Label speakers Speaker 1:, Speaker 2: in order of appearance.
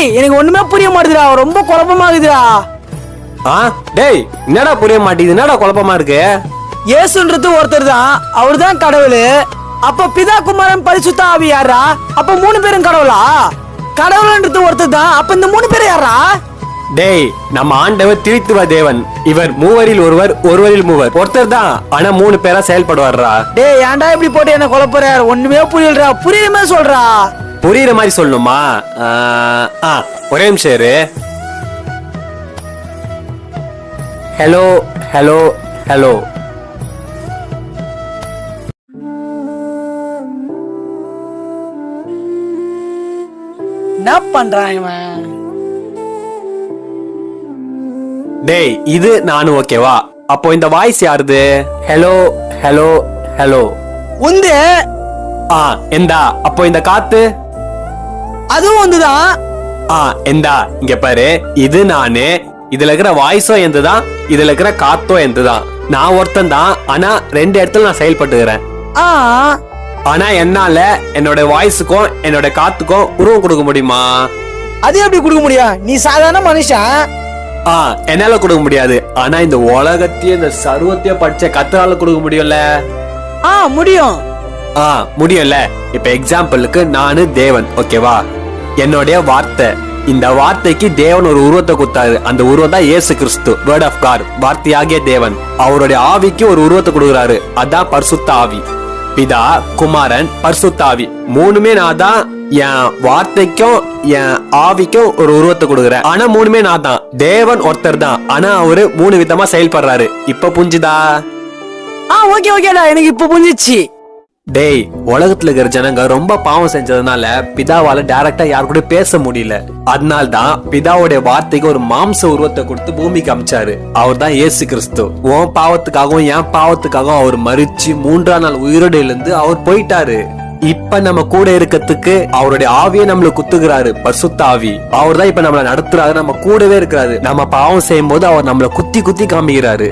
Speaker 1: டேய் எனக்கு ஒண்ணுமே புரிய மாட்டேதுடா. ரொம்ப குழப்பமாகுதுடா
Speaker 2: ஆ டேய் என்னடா புரிய மாட்டேங்குது? என்னடா குழப்பமா இருக்கு?
Speaker 1: இயேசுன்றது ஒருத்தர் தான் அவர் தான் கடவுள். அப்ப பிதா குமாரன் பரிசுத்த ஆவி யாரா அப்ப மூணு பேரும் கடவுளா? கடவுள்ன்றது ஒருத்தர் தான் அப்ப இந்த மூணு பேரும் யாரா
Speaker 2: டேய் நம்ம ஆண்டவர் திருத்துவ தேவன். இவர் மூவரில் ஒருவர் ஒருவரில் மூவர். ஒருத்தர் தான் ஆனா மூணு பேரா செயல்படுவார்ரா
Speaker 1: டேய் ஏன்டா இப்படி போட்டு என்ன குழப்பற? ஒண்ணுமே புரியலடா. புரியுற மாதிரி சொல்றா.
Speaker 2: புரியுற மாதிரி சொல்லணுமா? ஆ, ஒரே நிமிஷம் இரு. ஹலோ ஹலோ ஹலோ
Speaker 1: என்ன பண்றான் இவன்?
Speaker 2: டேய் இது நானும் ஓகேவா? அப்போ இந்த வாய்ஸ் யாருது? ஹலோ ஹலோ ஹலோ
Speaker 1: உந்து
Speaker 2: ஆ எந்தா? அப்போ இந்த காத்து?
Speaker 1: அதுவும் வந்துதான்
Speaker 2: ஆ எந்தா இங்க பாரு. இது நானு. இதுல இருக்கிற வாய்ஸும் எந்துதான் இதுல இருக்கிற காத்தும் எந்துதான் நான் ஒருத்தன் தான். ஆனா ரெண்டு இடத்துல நான் செயல்பட்டுக்கிறேன்.
Speaker 1: ஆ.
Speaker 2: ஆனா என்னால என்னோட வாய்ஸுக்கும் என்னோட காத்துக்கும் உருவம் கொடுக்க முடியுமா?
Speaker 1: அது எப்படி கொடுக்க முடியும் நீ சாதாரண மனுஷன்.
Speaker 2: ஆ என்னால கொடுக்க முடியாது. ஆனா இந்த உலகத்தையே இந்த சர்வத்தையே படிச்ச கத்தரால கொடுக்க முடியும்ல?
Speaker 1: ஆ முடியும்.
Speaker 2: ஆ முடியும்ல? இப்ப எக்ஸாம்பிளுக்கு நானு தேவன். ஓகேவா என்னுடைய வார்த்தை. இந்த வார்த்தைக்கு தேவன் ஒரு உருவத்தை கொடுத்தாரு. அந்த உருவம் தான் இயேசு கிறிஸ்து. வேர்ட் ஆஃப் கார் வார்த்தையாகிய தேவன். அவருடைய ஆவிக்கு ஒரு உருவத்தை கொடுக்குறாரு. அதான் பரிசுத்த ஆவி. பிதா குமாரன் பரிசுத்த ஆவி. மூணுமே நான் தான் என் வார்த்தைக்கும் என் ஆவிக்கும் ஒரு உருவத்தை கொடுக்குறேன். ஆனா மூணுமே நான் தான். தேவன் ஒருத்தர் தான். ஆனா அவரு மூணு விதமா செயல்படுறாரு. இப்ப புரிஞ்சுதா?
Speaker 1: ஆ ஓகே ஓகேடா எனக்கு இப்ப புரிஞ்சிச்சு.
Speaker 2: டேய் உலகத்துல இருக்கிற ஜனங்க ரொம்ப பாவம் செஞ்சதுனால பிதாவால டைரக்டா யார் கூட பேச முடியல. அதனால தான் பிதாவுடைய வார்த்தைக்கு ஒரு மாம்ச உருவத்தை கொடுத்து பூமிக்கு அமிச்சாரு. அவர் தான் ஏசு கிறிஸ்து. உன் பாவத்துக்காகவும் என் பாவத்துக்காகவும் அவர் மறிச்சு மூன்றாம் நாள் உயிரோடு எழுந்து அவர் போயிட்டாரு. இப்ப நம்ம கூட இருக்கிறதுக்கு அவருடைய ஆவியை நம்மள குத்துகிறாரு பசுத்த ஆவி. அவர் தான் இப்ப நம்மளை நடத்துறாரு நம்ம கூடவே இருக்கிறாரு. நம்ம பாவம் செய்யும் போது அவர் நம்மளை குத்தி குத்தி காமிக்கிறாரு.